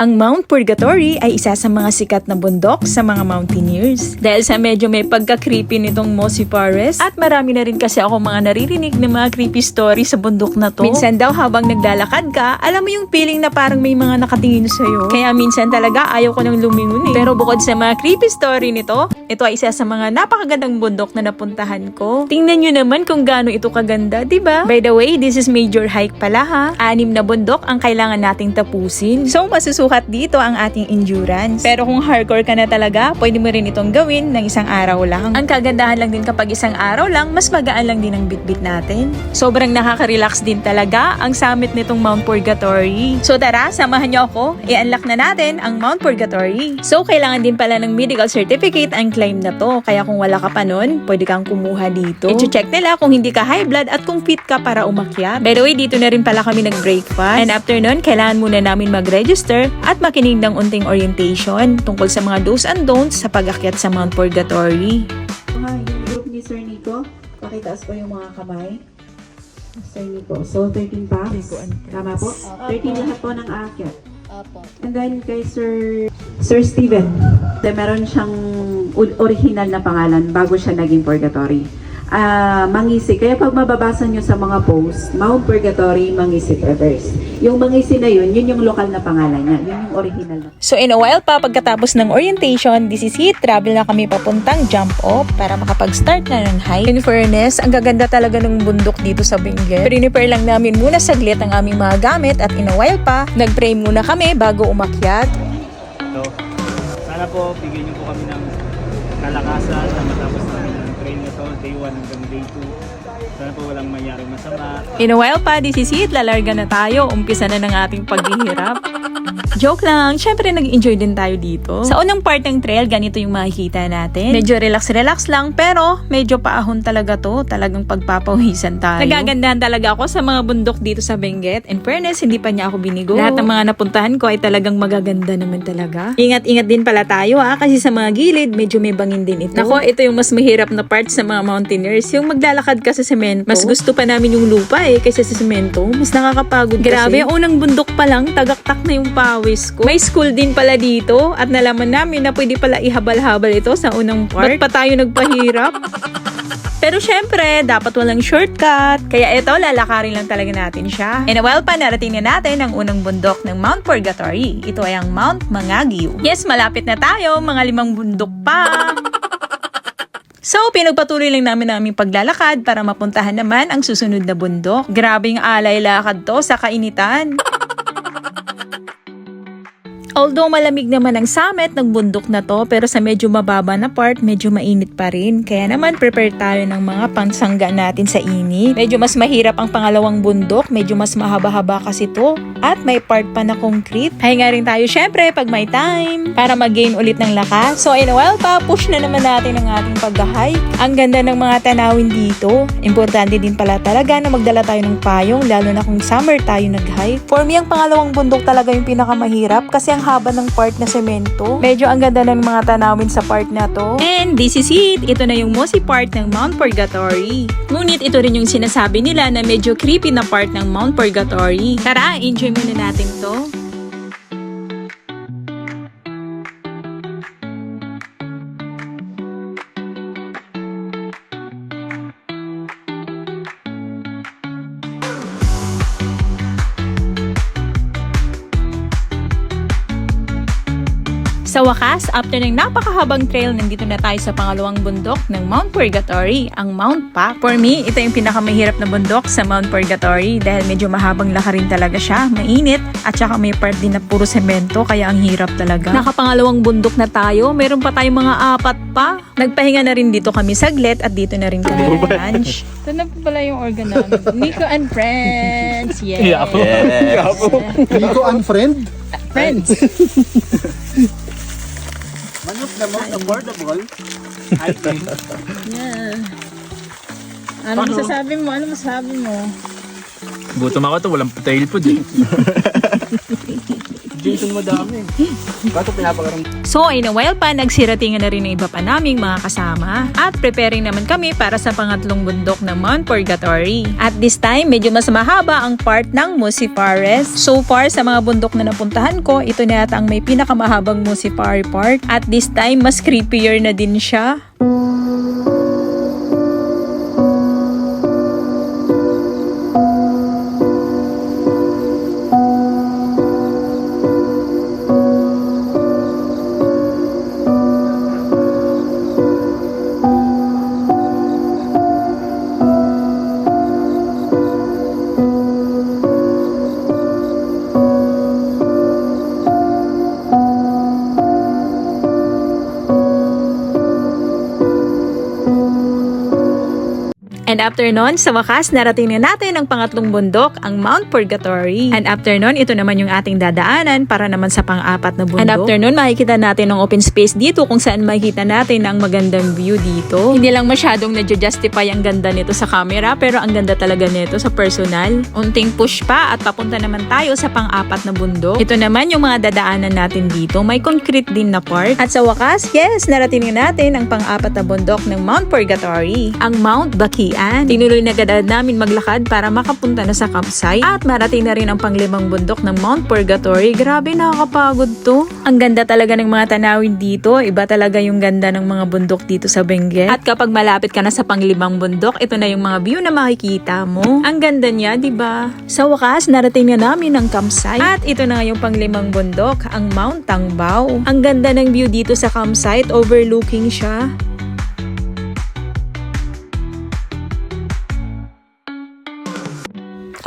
Ang Mount Purgatory ay isa sa mga sikat na bundok sa mga mountaineers. Dahil sa medyo may pagka-creepy nitong Mossy Forest at marami na rin kasi ako mga naririnig ng mga creepy story sa bundok na to. Minsan daw habang naglalakad ka, alam mo yung feeling na parang may mga nakatingin sa'yo. Kaya minsan talaga ayaw ko nang lumingon eh. Pero bukod sa mga creepy story nito, ito ay isa sa mga napakagandang bundok na napuntahan ko. Tingnan nyo naman kung gaano ito kaganda, di ba? By the way, this is major hike pala ha. Anim na bundok ang kailangan nating tapusin. So, masusukat dito ang ating endurance. Pero kung hardcore ka na talaga, pwede mo rin itong gawin ng isang araw lang. Ang kagandahan lang din kapag isang araw lang, mas magaan lang din ang bitbit natin. Sobrang nakaka-relax din talaga ang summit nitong Mount Purgatory. So tara, samahan niyo ako. I-unlock na natin ang Mount Purgatory. So, kailangan din pala ng medical certificate ang climb na to. Kaya kung wala ka pa nun, pwede kang kumuha dito. I-check nila kung hindi ka high blood at kung fit ka para umakyat. By the way, dito na rin pala kami nag-breakfast. And after nun, kailangan muna namin mag-register at makinig ng unting orientation tungkol sa mga do's and don'ts sa pag-akyat sa Mount Purgatory. Hi, yung group ni Sir Nico. Pakitaas po yung mga kamay. Sir Nico. So, 13 packs. Tama po? 13 lahat po ng aakyat. Opo. And then kay Sir Sir Steven. De, meron siyang original na pangalan bago siya naging purgatory. Ah, Mangisi. Kaya pag mababasa nyo sa mga post, Mount Purgatory, Mangisi Traverse. Yung Mangisi na yun, yun yung lokal na pangalan niya. Yun yung original na So in a while pa, pagkatapos ng orientation, this is it. Travel na kami papuntang jump off para makapag-start na ng hike. In fairness, ang gaganda talaga ng bundok dito sa Benguet. Prepare lang namin muna saglit ang aming mga gamit at in a while pa, nag-pray muna kami bago umakyat. So, sana po bigyan niyo po kami ng kalakasan na matapos namin ang train na to, day 1 hanggang day 2. Sana po walang mangyari masama. In a while pa, this is it. Lalarga na tayo. Umpisa na ng ating paghihirap. Joke lang. Syempre, nag-enjoy din tayo dito. Sa unang part ng trail, ganito yung makikita natin. Medyo relax-relax lang, pero medyo paahon talaga to. Talagang pagpapawisan tayo. Nagagandahan talaga ako sa mga bundok dito sa Benguet. In fairness, hindi pa niya ako binigo. Lahat ng mga napuntahan ko ay talagang magaganda naman talaga. Ingat-ingat din pala tayo ha, kasi sa mga gilid, medyo may bangin din ito. Nako, ito yung mas mahirap na part sa mga mountaineers. Yung maglalakad ka sa semento. Mas gusto pa namin yung lupa eh, kaysa sa semento. Mas nakakapagod Grabe, yung unang bundok pa lang, tagaktak na yung pawis ko. May school din pala dito at nalaman namin na pwede pala ihabal-habal ito sa unang part. Ba't pa tayo nagpahirap? Pero syempre, dapat walang shortcut. Kaya ito, lalakarin lang talaga natin siya. And well pa, narating na natin ang unang bundok ng Mount Purgatory. Ito ay ang Mount Mangagiw. Yes, malapit na tayo. Mga limang bundok pa. So, pinagpatuloy lang namin aming paglalakad para mapuntahan naman ang susunod na bundok. Grabing alay lakad to sa kainitan. Although malamig naman ang summit ng bundok na to, pero sa medyo mababa na part, medyo mainit pa rin. Kaya naman prepare tayo ng mga pansangga natin sa init. Medyo mas mahirap ang pangalawang bundok, medyo mas mahaba-haba kasi to. At may part pa na concrete. Pahinga rin tayo syempre pag may time para mag-gain ulit ng lakas. So in a while pa, push na naman natin ang ating pag-hike. Ang ganda ng mga tanawin dito. Importante din pala talaga na magdala tayo ng payong, lalo na kung summer tayo nag-hike. For me, ang pangalawang bundok talaga yung pinakamahirap kasi ang haba ng part na semento. Medyo ang ganda ng mga tanawin sa part na to. And this is it. Ito na yung mossy part ng Mount Purgatory. Ngunit ito rin yung sinasabi nila na medyo creepy na part ng Mount Purgatory. Tara, enjoy muna natin to. Sa wakas, after ng napakahabang trail, nandito na tayo sa pangalawang bundok ng Mount Purgatory, ang Mount Pa. For me, ito yung pinakamahirap na bundok sa Mount Purgatory dahil medyo mahabang lakarin talaga siya, mainit, at saka may part din na puro semento, kaya ang hirap talaga. Nakapangalawang bundok na tayo, meron pa tayong mga apat pa. Nagpahinga na rin dito kami saglit at dito na rin kami lunch. Ito na pala yung organ namin. Nico and Friends! Yes! Yeah, ako. Yeah, ako. Nico unfriend? Friends! Na most affordable. I think. Yeah. Ano masasabi mo? Ano masasabi mo? Gutom ako to, walang tail food eh. Jason madami. Kaso pinapakaram. So, in a while pa, nagsiratingan na rin ng iba pa naming mga kasama. At preparing naman kami para sa pangatlong bundok ng Mount Purgatory. At this time, medyo mas mahaba ang part ng Musi Forest. So far, sa mga bundok na napuntahan ko, ito na yata ang may pinakamahabang Musi Pari part. At this time, mas creepier na din siya. And after nun, sa wakas, narating na natin ang pangatlong bundok, ang Mount Purgatory. And after nun, ito naman yung ating dadaanan para naman sa pang-apat na bundok. And after nun, makikita natin ang open space dito kung saan makikita natin ang magandang view dito. Hindi lang masyadong na-justify ang ganda nito sa camera, pero ang ganda talaga nito sa personal. Unting push pa at papunta naman tayo sa pang-apat na bundok. Ito naman yung mga dadaanan natin dito. May concrete din na part. At sa wakas, yes, narating na natin ang pang-apat na bundok ng Mount Purgatory, ang Mount Bakian. Tinuloy na agad namin maglakad para makapunta na sa campsite at marating na rin ang panglimang bundok ng Mount Purgatory. Grabe, nakakapagod to. Ang ganda talaga ng mga tanawin dito. Iba talaga yung ganda ng mga bundok dito sa Benguet. At kapag malapit ka na sa panglimang bundok, ito na yung mga view na makikita mo. Ang ganda niya, di ba? Sa wakas, narating na namin ang campsite. At ito na yung panglimang bundok, ang Mount Tangbao. Ang ganda ng view dito sa campsite, overlooking siya.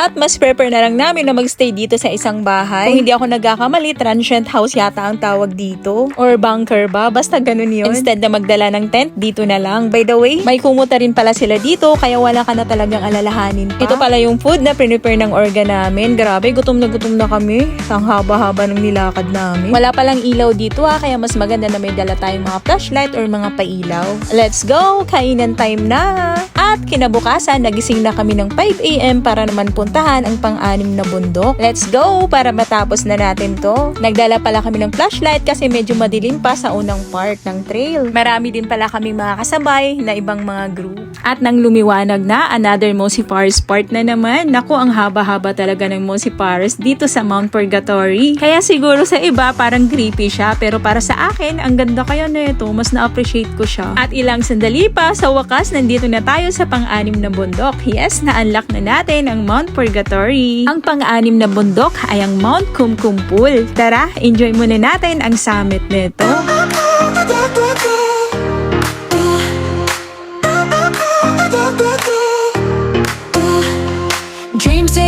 At mas prepare na lang namin na magstay dito sa isang bahay. Kung hindi ako nagkakamali, transient house yata ang tawag dito. Or bunker ba? Basta ganun yun. Instead na magdala ng tent, dito na lang. By the way, may kumuta rin pala sila dito, kaya wala ka na talagang alalahanin pa. Ito pala yung food na prepare ng orga namin. Grabe, gutom na gutom na kami. Ang haba-haba ng nilakad namin. Wala palang ilaw dito ha, kaya mas maganda na may dala tayong mga flashlight or mga pailaw. Let's go! Kainan time na! At kinabukasan, nagising na kami ng 5am para naman puntahan ang pang-anim na bundok. Let's go! Para matapos na natin to. Nagdala pala kami ng flashlight kasi medyo madilim pa sa unang part ng trail. Marami din pala kami mga kasabay na ibang mga group. At nang lumiwanag na, another Mosi Forest part na naman. Naku, ang haba-haba talaga ng Mosi Forest dito sa Mount Purgatory. Kaya siguro sa iba parang creepy siya, pero para sa akin, ang ganda kaya nito. Mas na-appreciate ko siya. At ilang sandali pa, sa wakas, nandito na tayo sa pang-anim na bundok. Yes, na-unlock na natin ang Mount Purgatory. Ang pang-anim na bundok ay ang Mount Kumkumpul. Tara, enjoy muna natin ang summit nito.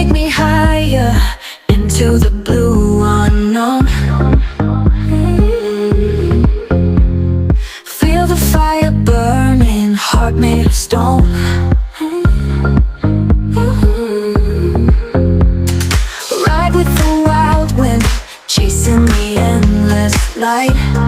Take me higher into the blue unknown. Feel the fire burning, heart made of stone. Ride with the wild wind, chasing the endless light.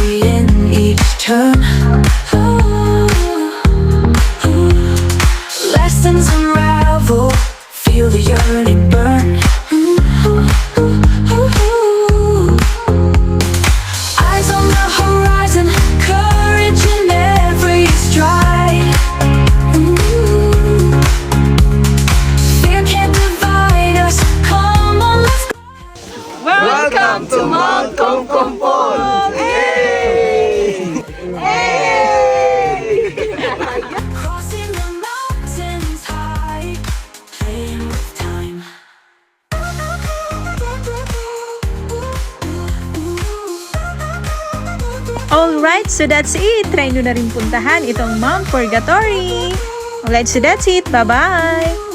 In each turn. Alright, so that's it. Try nyo na rin puntahan itong Mount Purgatory. Vlog. So that's it. Bye-bye!